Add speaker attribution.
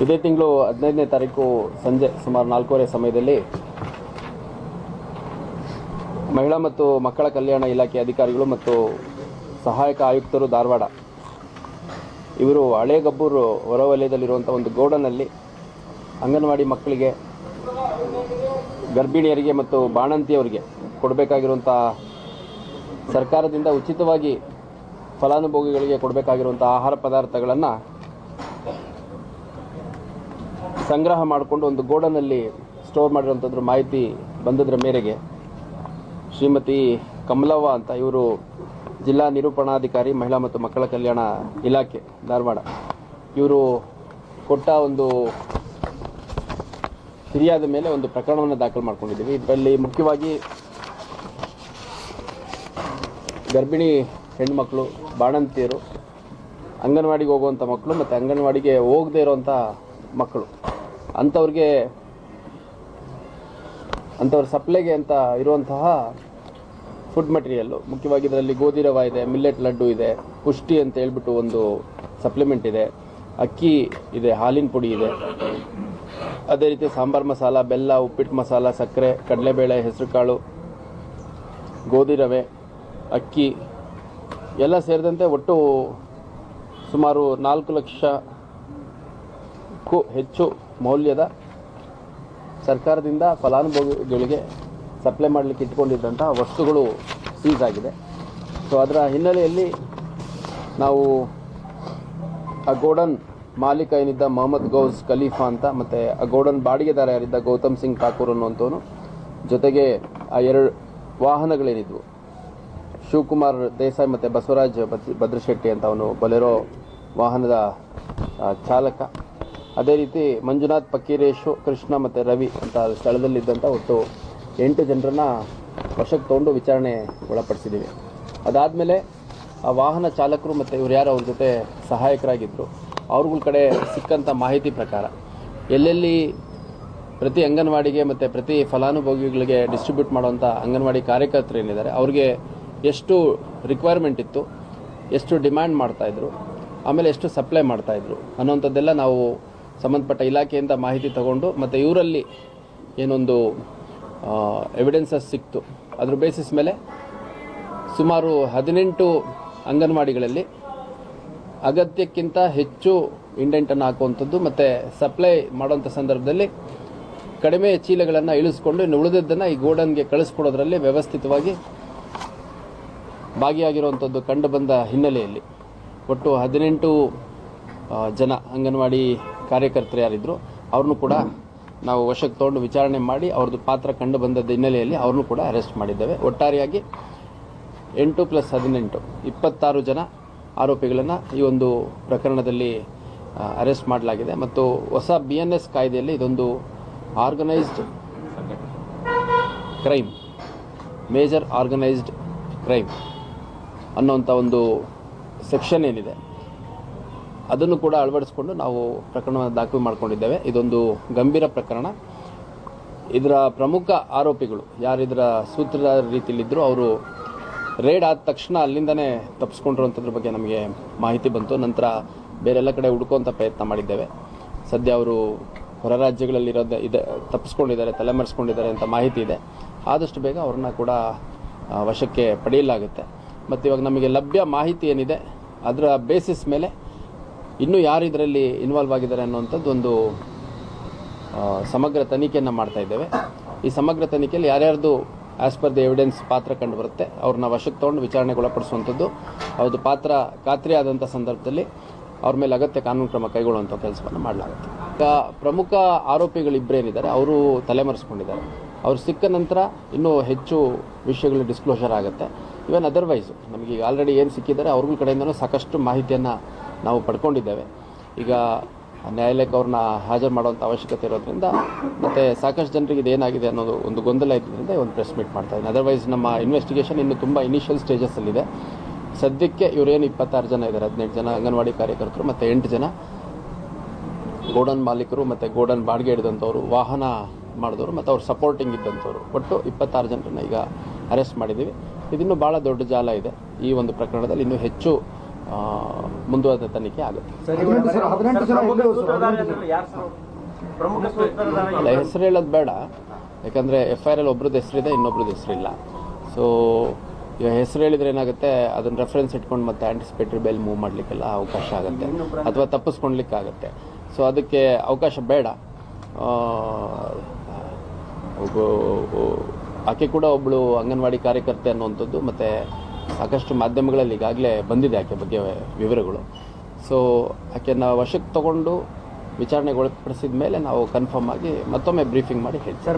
Speaker 1: ಇದೇ ತಿಂಗಳು ಹದಿನೈದನೇ ತಾರೀಕು ಸಂಜೆ ಸುಮಾರು ನಾಲ್ಕೂವರೆ ಸಮಯದಲ್ಲಿ ಮಹಿಳಾ ಮತ್ತು ಮಕ್ಕಳ ಕಲ್ಯಾಣ ಇಲಾಖೆ ಅಧಿಕಾರಿಗಳು ಮತ್ತು ಸಹಾಯಕ ಆಯುಕ್ತರು ಧಾರವಾಡ. ಇವರು ಹಳೇಗಬ್ಬೂರು ಹೊರವಲಯದಲ್ಲಿರುವಂಥ ಒಂದು ಗೋಡನಲ್ಲಿ ಅಂಗನವಾಡಿ ಮಕ್ಕಳಿಗೆ, ಗರ್ಭಿಣಿಯರಿಗೆ ಮತ್ತು ಬಾಣಂತಿಯವರಿಗೆ ಕೊಡಬೇಕಾಗಿರುವಂಥ ಸರ್ಕಾರದಿಂದ ಉಚಿತವಾಗಿ ಫಲಾನುಭವಿಗಳಿಗೆ ಕೊಡಬೇಕಾಗಿರುವಂಥ ಆಹಾರ ಪದಾರ್ಥಗಳನ್ನು ಸಂಗ್ರಹ ಮಾಡಿಕೊಂಡು ಒಂದು ಗೋಡನಲ್ಲಿ ಸ್ಟೋರ್ ಮಾಡಿರುವಂಥದ್ರ ಮಾಹಿತಿ ಬಂದದ್ರ ಮೇರೆಗೆ ಶ್ರೀಮತಿ ಕಮಲವ್ವ ಅಂತ ಇವರು ಜಿಲ್ಲಾ ನಿರೂಪಣಾಧಿಕಾರಿ, ಮಹಿಳಾ ಮತ್ತು ಮಕ್ಕಳ ಕಲ್ಯಾಣ ಇಲಾಖೆ, ಧಾರವಾಡ. ಇವರು ಕೊಟ್ಟ ಒಂದು ಹಿರಿಯಾದ ಮೇಲೆ ಒಂದು ಪ್ರಕರಣವನ್ನು ದಾಖಲು ಮಾಡ್ಕೊಂಡಿದ್ದೀವಿ. ಇದರಲ್ಲಿ ಮುಖ್ಯವಾಗಿ ಗರ್ಭಿಣಿ ಹೆಣ್ಮಕ್ಳು, ಬಾಣಂತಿಯರು, ಅಂಗನವಾಡಿಗೆ ಹೋಗುವಂಥ ಮಕ್ಕಳು ಮತ್ತು ಅಂಗನವಾಡಿಗೆ ಹೋಗದೇ ಇರುವಂಥ ಮಕ್ಕಳು. ಅಂಥವ್ರಿಗೆ, ಅಂಥವ್ರ ಸಪ್ಲೈಗೆ ಅಂತ ಇರುವಂತಹ ಫುಡ್ ಮೆಟೀರಿಯಲ್ಲು ಮುಖ್ಯವಾಗಿ ಇದರಲ್ಲಿ ಗೋಧಿ ರವ ಇದೆ ಮಿಲ್ಲೆಟ್ ಲಡ್ಡು ಇದೆ, ಪುಷ್ಟಿ ಅಂತ ಹೇಳ್ಬಿಟ್ಟು ಒಂದು ಸಪ್ಲಿಮೆಂಟ್ ಇದೆ, ಅಕ್ಕಿ ಇದೆ, ಹಾಲಿನ ಪುಡಿ ಇದೆ. ಅದೇ ರೀತಿ ಸಾಂಬಾರ್ ಮಸಾಲ, ಬೆಲ್ಲ, ಉಪ್ಪಿಟ್ಟು ಮಸಾಲ, ಸಕ್ಕರೆ, ಕಡಲೆಬೇಳೆ, ಹೆಸರುಕಾಳು, ಗೋಧಿ ರವೆ, ಅಕ್ಕಿ, ಎಲ್ಲ ಸೇರಿದಂತೆ ಒಟ್ಟು ಸುಮಾರು ನಾಲ್ಕು ಲಕ್ಷಕ್ಕೂ ಹೆಚ್ಚು ಮೌಲ್ಯದ ಸರ್ಕಾರದಿಂದ ಫಲಾನುಭವಿಗಳಿಗೆ ಸಪ್ಲೈ ಮಾಡಲಿಕ್ಕೆ ಇಟ್ಕೊಂಡಿದ್ದಂಥ ವಸ್ತುಗಳು ಸೀಸ್ ಆಗಿದೆ. ಸೊ ಅದರ ಹಿನ್ನೆಲೆಯಲ್ಲಿ ನಾವು ಆ ಗೋಡನ್ ಮಾಲೀಕ ಏನಿದ್ದ ಮೊಹಮ್ಮದ್ ಗೌಸ್ ಖಲೀಫಾ ಅಂತ ಮತ್ತು ಆ ಗೋಡನ್ ಬಾಡಿಗೆದಾರ ಯಾರಿದ್ದ ಗೌತಮ್ ಸಿಂಗ್ ಠಾಕೂರ್ ಅನ್ನುವಂಥವನು ಜೊತೆಗೆ ಆ ಎರಡು ವಾಹನಗಳೇನಿದ್ವು. ಶಿವಕುಮಾರ್ ದೇಸಾಯಿ ಮತ್ತು ಬಸವರಾಜ್ ಭದ್- ಭದ್ರಶೆಟ್ಟಿ ಅಂತ ಅವನು ಬಲೆರೋ ವಾಹನದ ಚಾಲಕ. ಅದೇ ರೀತಿ ಮಂಜುನಾಥ್ ಪಕ್ಕೀರೇಶು ಕೃಷ್ಣ ಮತ್ತು ರವಿ ಅಂತ ಸ್ಥಳದಲ್ಲಿದ್ದಂಥ ಒಟ್ಟು ಎಂಟು ಜನರನ್ನ ವಶಕ್ಕೆ ತಗೊಂಡು ವಿಚಾರಣೆ ಒಳಪಡಿಸಿದ್ದೀವಿ ಅದಾದಮೇಲೆ ಆ ವಾಹನ ಚಾಲಕರು ಮತ್ತು ಇವ್ರು ಯಾರು ಅವ್ರ ಜೊತೆ ಸಹಾಯಕರಾಗಿದ್ದರು ಅವ್ರಗಳ ಕಡೆ ಸಿಕ್ಕಂಥ ಮಾಹಿತಿ ಪ್ರಕಾರ ಎಲ್ಲೆಲ್ಲಿ ಪ್ರತಿ ಅಂಗನವಾಡಿಗೆ ಮತ್ತು ಪ್ರತಿ ಫಲಾನುಭವಿಗಳಿಗೆ ಡಿಸ್ಟ್ರಿಬ್ಯೂಟ್ ಮಾಡುವಂಥ ಅಂಗನವಾಡಿ ಕಾರ್ಯಕರ್ತರು ಏನಿದ್ದಾರೆ, ಅವ್ರಿಗೆ ಎಷ್ಟು ರಿಕ್ವೈರ್ಮೆಂಟ್ ಇತ್ತು, ಎಷ್ಟು ಡಿಮ್ಯಾಂಡ್ ಮಾಡ್ತಾಯಿದ್ರು ಆಮೇಲೆ ಎಷ್ಟು ಸಪ್ಲೈ ಮಾಡ್ತಾಯಿದ್ರು ಅನ್ನೋಂಥದ್ದೆಲ್ಲ ನಾವು ಸಂಬಂಧಪಟ್ಟ ಇಲಾಖೆಯಿಂದ ಮಾಹಿತಿ ತಗೊಂಡು ಮತ್ತು ಇವರಲ್ಲಿ ಏನೊಂದು ಎವಿಡೆನ್ಸಸ್ ಸಿಕ್ತು. ಅದ್ರ ಬೇಸಿಸ್ ಮೇಲೆ ಸುಮಾರು ಹದಿನೆಂಟು ಅಂಗನವಾಡಿಗಳಲ್ಲಿ ಅಗತ್ಯಕ್ಕಿಂತ ಹೆಚ್ಚು ಇಂಡೆಂಟನ್ನು ಹಾಕುವಂಥದ್ದು ಮತ್ತು ಸಪ್ಲೈ ಮಾಡುವಂಥ ಸಂದರ್ಭದಲ್ಲಿ ಕಡಿಮೆ ಚೀಲಗಳನ್ನು ಇಳಿಸ್ಕೊಂಡು ಇನ್ನು ಉಳಿದದ್ದನ್ನು ಈ ಗೋಡನ್ಗೆ ಕಳಿಸ್ಕೊಡೋದ್ರಲ್ಲಿ ವ್ಯವಸ್ಥಿತವಾಗಿ ಭಾಗಿಯಾಗಿರುವಂಥದ್ದು ಕಂಡುಬಂದ ಹಿನ್ನೆಲೆಯಲ್ಲಿ. ಒಟ್ಟು ಹದಿನೆಂಟು ಜನ ಅಂಗನವಾಡಿ ಕಾರ್ಯಕರ್ತರು ಯಾರಿದ್ರು, ಅವ್ರನ್ನೂ ಕೂಡ ನಾವು ವಶಕ್ಕೆ ತಗೊಂಡು ವಿಚಾರಣೆ ಮಾಡಿ ಅವ್ರದ್ದು ಪಾತ್ರ ಕಂಡು ಬಂದದ ಹಿನ್ನೆಲೆಯಲ್ಲಿ ಅವ್ರನ್ನೂ ಕೂಡ ಅರೆಸ್ಟ್ ಮಾಡಿದ್ದೇವೆ. ಒಟ್ಟಾರೆಯಾಗಿ ಎಂಟು ಪ್ಲಸ್ ಹದಿನೆಂಟು, ಇಪ್ಪತ್ತಾರು ಜನ ಆರೋಪಿಗಳನ್ನು ಈ ಒಂದು ಪ್ರಕರಣದಲ್ಲಿ ಅರೆಸ್ಟ್ ಮಾಡಲಾಗಿದೆ. ಮತ್ತು ಹೊಸ ಬಿ ಎನ್ ಎಸ್ ಕಾಯ್ದೆಯಲ್ಲಿ ಇದೊಂದು organised crime, major organised crime ಅನ್ನೋವಂಥ ಒಂದು ಸೆಕ್ಷನ್ ಏನಿದೆ. ಅದನ್ನು ಕೂಡ ಅಳವಡಿಸ್ಕೊಂಡು ನಾವು ಪ್ರಕರಣವನ್ನು ದಾಖಲು ಮಾಡಿಕೊಂಡಿದ್ದೇವೆ. ಇದೊಂದು ಗಂಭೀರ ಪ್ರಕರಣ. ಇದರ ಪ್ರಮುಖ ಆರೋಪಿಗಳು ಯಾರಿದರ ಸೂತ್ರಧಾರ ರೀತಿಯಲ್ಲಿದ್ದರು ಅವರು ರೇಡ್ ಆದ ತಕ್ಷಣ ಅಲ್ಲಿಂದನೇ ತಪ್ಪಿಸ್ಕೊಂಡಿರುವಂಥದ್ರ ಬಗ್ಗೆ ನಮಗೆ ಮಾಹಿತಿ ಬಂತು. ನಂತರ ಬೇರೆಲ್ಲ ಕಡೆ ಹುಡುಕುವಂಥ ಪ್ರಯತ್ನ ಮಾಡಿದ್ದೇವೆ. ಸದ್ಯ ಅವರು ಹೊರ ರಾಜ್ಯಗಳಲ್ಲಿರೋದೇ ಇದೆ, ತಪ್ಪಿಸ್ಕೊಂಡಿದ್ದಾರೆ, ತಲೆಮರೆಸ್ಕೊಂಡಿದ್ದಾರೆ ಅಂತ ಮಾಹಿತಿ ಇದೆ. ಆದಷ್ಟು ಬೇಗ ಅವ್ರನ್ನ ಕೂಡ ವಶಕ್ಕೆ ಪಡೆಯಲಾಗುತ್ತೆ. ಮತ್ತು ಇವಾಗ ನಮಗೆ ಲಭ್ಯ ಮಾಹಿತಿ ಏನಿದೆ, ಅದರ ಬೇಸಿಸ್ ಮೇಲೆ ಇನ್ನೂ ಯಾರು ಇದರಲ್ಲಿ ಇನ್ವಾಲ್ವ್ ಆಗಿದ್ದಾರೆ ಅನ್ನುವಂಥದ್ದು ಒಂದು ಸಮಗ್ರ ತನಿಖೆಯನ್ನು ಮಾಡ್ತಾ ಇದ್ದೇವೆ. ಈ ಸಮಗ್ರ ತನಿಖೆಯಲ್ಲಿ ಯಾರ್ಯಾರ್ದು ಆಸ್ ಪರ್ ದಿ ಎವಿಡೆನ್ಸ್ ಪಾತ್ರ ಕಂಡು ಬರುತ್ತೆ ಅವ್ರನ್ನ ವಶಕ್ಕೆ ತೊಗೊಂಡು ವಿಚಾರಣೆಗೆ ಒಳಪಡಿಸುವಂಥದ್ದು ಅವ್ರದ್ದು ಪಾತ್ರ ಖಾತ್ರಿ ಆದಂಥ ಸಂದರ್ಭದಲ್ಲಿ ಅವ್ರ ಮೇಲೆ ಅಗತ್ಯ ಕಾನೂನು ಕ್ರಮ ಕೈಗೊಳ್ಳುವಂಥ ಕೆಲಸವನ್ನು ಮಾಡಲಾಗುತ್ತೆ. ಈಗ ಪ್ರಮುಖ ಆರೋಪಿಗಳಿಬ್ಬರೇನಿದ್ದಾರೆ, ಅವರು ತಲೆಮರೆಸ್ಕೊಂಡಿದ್ದಾರೆ. ಅವರು ಸಿಕ್ಕ ನಂತರ ಇನ್ನೂ ಹೆಚ್ಚು ವಿಷಯಗಳು ಡಿಸ್ಕ್ಲೋಷರ್ ಆಗುತ್ತೆ. ಇವನ್ ಅದರ್ವೈಸು ನಮಗೀಗ ಆಲ್ರೆಡಿ ಏನು ಸಿಕ್ಕಿದ್ದಾರೆ, ಅವ್ರಗಳ ಕಡೆಯಿಂದಲೂ ಸಾಕಷ್ಟು ಮಾಹಿತಿಯನ್ನು ನಾವು ಪಡ್ಕೊಂಡಿದ್ದೇವೆ. ಈಗ ನ್ಯಾಯಾಲಯಕ್ಕೆ ಅವ್ರನ್ನ ಹಾಜರು ಮಾಡುವಂಥ ಅವಶ್ಯಕತೆ ಇರೋದ್ರಿಂದ ಮತ್ತು ಸಾಕಷ್ಟು ಜನರಿಗೆ ಇದೇನಾಗಿದೆ ಅನ್ನೋದು ಒಂದು ಗೊಂದಲ ಇದ್ದರಿಂದ ಒಂದು ಪ್ರೆಸ್ ಮೀಟ್ ಮಾಡ್ತಾ ಇದ್ದೀನಿ. ಅದರ್ವೈಸ್ ನಮ್ಮ ಇನ್ವೆಸ್ಟಿಗೇಷನ್ ಇನ್ನು ತುಂಬ ಇನಿಷಿಯಲ್ ಸ್ಟೇಜಸ್ಸಲ್ಲಿದೆ ಸದ್ಯಕ್ಕೆ ಇವರೇನು ಇಪ್ಪತ್ತಾರು ಜನ ಇದ್ದಾರೆ. ಹದಿನೆಂಟು ಜನ ಅಂಗನವಾಡಿ ಕಾರ್ಯಕರ್ತರು ಮತ್ತು ಎಂಟು ಜನ ಗೋಡನ್ ಮಾಲೀಕರು ಮತ್ತು ಗೋಡನ್ ಬಾಡಿಗೆ ಹಿಡಿದಂಥವ್ರು, ವಾಹನ ಮಾಡಿದವರು ಮತ್ತು ಅವ್ರು ಸಪೋರ್ಟಿಂಗ್ ಇದ್ದಂಥವ್ರು. ಒಟ್ಟು ಇಪ್ಪತ್ತಾರು ಜನರನ್ನು ಈಗ ಅರೆಸ್ಟ್ ಮಾಡಿದ್ದೀವಿ. ಇದಿನ್ನೂ ಭಾಳ ದೊಡ್ಡ ಜಾಲ ಇದೆ ಈ ಒಂದು ಪ್ರಕರಣದಲ್ಲಿ. ಇನ್ನೂ ಹೆಚ್ಚು ಮುಂದುವರೆದ ತನಿಖೆ ಆಗುತ್ತೆ. ಹೆಸರು ಹೇಳೋದು ಬೇಡ. ಯಾಕಂದರೆ ಎಫ್ ಐ ಆರ್ ಅಲ್ಲಿ ಒಬ್ರದ್ದು ಹೆಸರಿದೆ ಇನ್ನೊಬ್ರದ್ದು ಹೆಸರಿಲ್ಲ. ಸೊ ಇವಾಗ ಹೆಸರು ಹೇಳಿದ್ರೆ ಏನಾಗುತ್ತೆ ಅದನ್ನ ರೆಫರೆನ್ಸ್ ಇಟ್ಕೊಂಡು ಮತ್ತೆ ಆಂಟಿಸಿಪೇಟರಿ ಬೇಲ್ ಮೂವ್ ಮಾಡಲಿಕ್ಕೆಲ್ಲ ಅವಕಾಶ ಆಗುತ್ತೆ. ಅಥವಾ ತಪ್ಪಿಸ್ಕೊಳ್ಲಿಕ್ಕಾಗತ್ತೆ. ಸೊ ಅದಕ್ಕೆ ಅವಕಾಶ ಬೇಡ. ಆ, ಒಬ್ಬ- ಆಕೆ ಕೂಡ ಒಬ್ಬಳು ಅಂಗನವಾಡಿ ಕಾರ್ಯಕರ್ತೆ ಅನ್ನುವಂಥದ್ದು ಮತ್ತು ಸಾಕಷ್ಟು ಮಾಧ್ಯಮಗಳಲ್ಲಿ ಈಗಾಗಲೇ ಬಂದಿದೆ ಆಕೆ ಬಗ್ಗೆ ವಿವರಗಳು. ಸೊ ಆಕೆನ ವಶಕ್ಕೆ ತಗೊಂಡು ವಿಚಾರಣೆಗೊಳಪಡಿಸಿದ ಮೇಲೆ ನಾವು ಕನ್ಫರ್ಮ್ ಆಗಿ ಮತ್ತೊಮ್ಮೆ ಬ್ರೀಫಿಂಗ್ ಮಾಡಿ ಹೇಳ್ತೀವಿ.